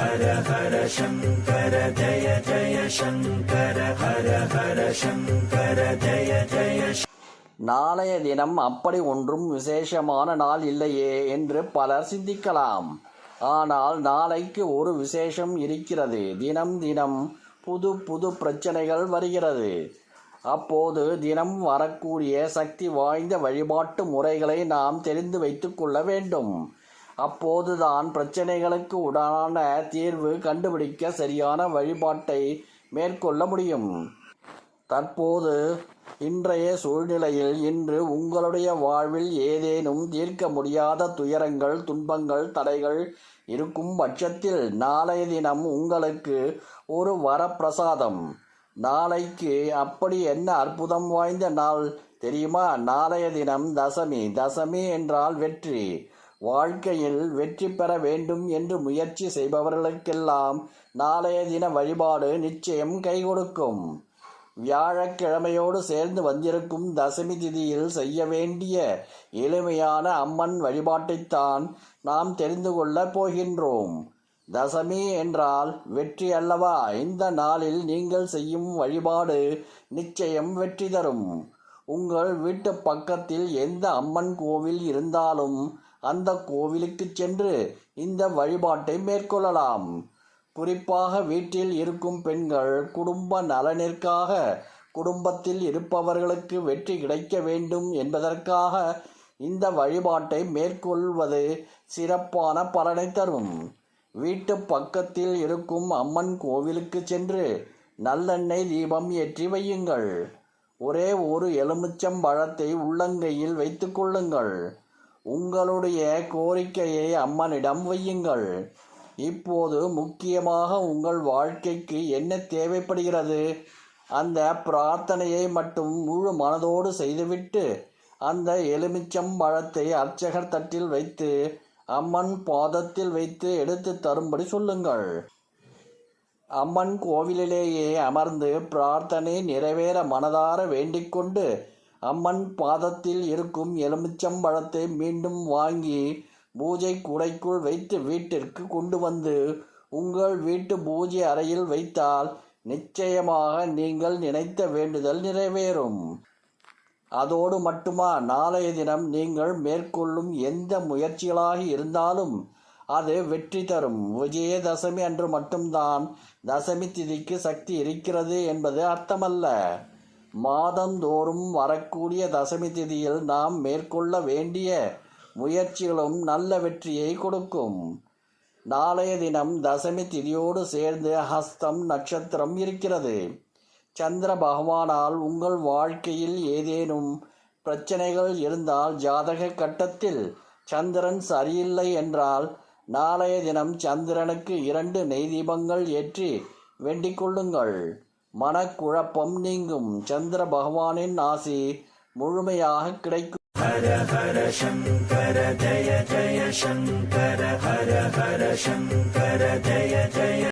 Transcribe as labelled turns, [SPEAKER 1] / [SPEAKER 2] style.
[SPEAKER 1] ஹர ஹர சங்கர ஜய ஜய சங்கர ஹர ஹர சங்கர ஜய ஜய
[SPEAKER 2] நாளைய தினம் அப்படி ஒன்றும் விசேஷமான நாள் இல்லையே என்று பலர் சிந்திக்கலாம். ஆனால் நாளைக்கு ஒரு விசேஷம் இருக்கிறது. தினம் தினம் புது புது பிரச்சனைகள் வருகிறது. அப்போது தினம் வரக்கூடிய சக்தி வாய்ந்த வழிபாட்டு முறைகளை நாம் தெரிந்து வைத்துக்கொள்ள வேண்டும். அப்போதுதான் பிரச்சனைகளுக்கு உடான தீர்வு கண்டுபிடிக்க சரியான வழிபாட்டை மேற்கொள்ள முடியும். தற்போது இன்றைய சூழ்நிலையில் இன்று உங்களுடைய வாழ்வில் ஏதேனும் தீர்க்க முடியாத துயரங்கள் துன்பங்கள் தடைகள் இருக்கும் பட்சத்தில் நாளைய தினம் உங்களுக்கு ஒரு வரப்பிரசாதம். நாளைக்கு அப்படி என்ன அற்புதம் வாய்ந்த நாள் தெரியுமா? நாளைய தினம் தசமி. தசமி என்றால் வெற்றி. வாழ்க்கையில் வெற்றி பெற வேண்டும் என்று முயற்சி செய்பவர்களுக்கெல்லாம் நாளைய தின வழிபாடு நிச்சயம் கை கொடுக்கும் வியாழக்கிழமையோடு சேர்ந்து வந்திருக்கும் தசமி திதியில் செய்ய வேண்டிய எளிமையான அம்மன் வழிபாட்டைத்தான் நாம் தெரிந்து கொள்ளப் போகின்றோம். தசமி என்றால் வெற்றி அல்லவா? இந்த நாளில் நீங்கள் செய்யும் வழிபாடு நிச்சயம் வெற்றி தரும். உங்கள் வீட்டு பக்கத்தில் எந்த அம்மன் கோவில் இருந்தாலும் அந்த கோவிலுக்கு சென்று இந்த வழிபாட்டை மேற்கொள்ளலாம். குறிப்பாக வீட்டில் இருக்கும் பெண்கள் குடும்ப நலனிற்காக குடும்பத்தில் இருப்பவர்களுக்கு வெற்றி கிடைக்க வேண்டும் என்பதற்காக இந்த வழிபாட்டை மேற்கொள்வது சிறப்பான பலனை தரும். வீட்டு பக்கத்தில் இருக்கும் அம்மன் கோவிலுக்கு சென்று நல்லெண்ணெய் தீபம் ஏற்றி வையுங்கள். ஒரே ஒரு எலுமிச்சம் பழத்தை உள்ளங்கையில் வைத்துக்கொள்ளுங்கள் கொள்ளுங்கள். உங்களுடைய கோரிக்கையை அம்மனிடம் வையுங்கள். இப்போது முக்கியமாக உங்கள் வாழ்க்கைக்கு என்ன தேவைப்படுகிறது? அந்த பிரார்த்தனையை மட்டும் முழு மனதோடு செய்துவிட்டு அந்த எலுமிச்சம் பழத்தை அர்ச்சகர் தட்டில் வைத்து அம்மன் பாதத்தில் வைத்து எடுத்து தரும்படி சொல்லுங்கள். அம்மன் கோவிலிலேயே அமர்ந்து பிரார்த்தனை நிறைவேற மனதார வேண்டிக்கொண்டு அம்மன் பாதத்தில் இருக்கும் எலுமிச்சம்பழத்தை மீண்டும் வாங்கி பூஜை கூடைக்குள் வைத்து வீட்டிற்கு கொண்டு வந்து உங்கள் வீட்டு பூஜை அறையில் வைத்தால் நிச்சயமாக நீங்கள் நினைத்த வேண்டுதல் நிறைவேறும். அதோடு மட்டுமா நாளைய தினம் நீங்கள் மேற்கொள்ளும் எந்த முயற்சிகளாக இருந்தாலும் அது வெற்றி தரும். விஜயதசமி அன்று மட்டும்தான். தசமி திதிக்கு சக்தி இருக்கிறது என்பது அர்த்தமல்ல. மாதந்தோறும் வரக்கூடிய தசமி திதியில் நாம் மேற்கொள்ள வேண்டிய முயற்சிகளும் நல்ல வெற்றியை கொடுக்கும். நாளைய தினம் தசமி திதியோடு சேர்ந்து ஹஸ்தம் நட்சத்திரம் இருக்கிறது. சந்திர பகவானால் உங்கள் வாழ்க்கையில் ஏதேனும் பிரச்சனைகள் இருந்தால் ஜாதக கட்டத்தில் சந்திரன் சரியில்லை என்றால் நாளைய தினம் சந்திரனுக்கு இரண்டு நெய் தீபங்கள் ஏற்றி வேண்டிக் கொள்ளுங்கள். மனக்குழப்பம் நீங்கும். சந்திர பகவானின் ஆசி முழுமையாக கிடைக்கும்.
[SPEAKER 1] ஹர ஹர சங்கர ஜய ஜய சங்கர ஹர ஹர சங்கர ஜய ஜய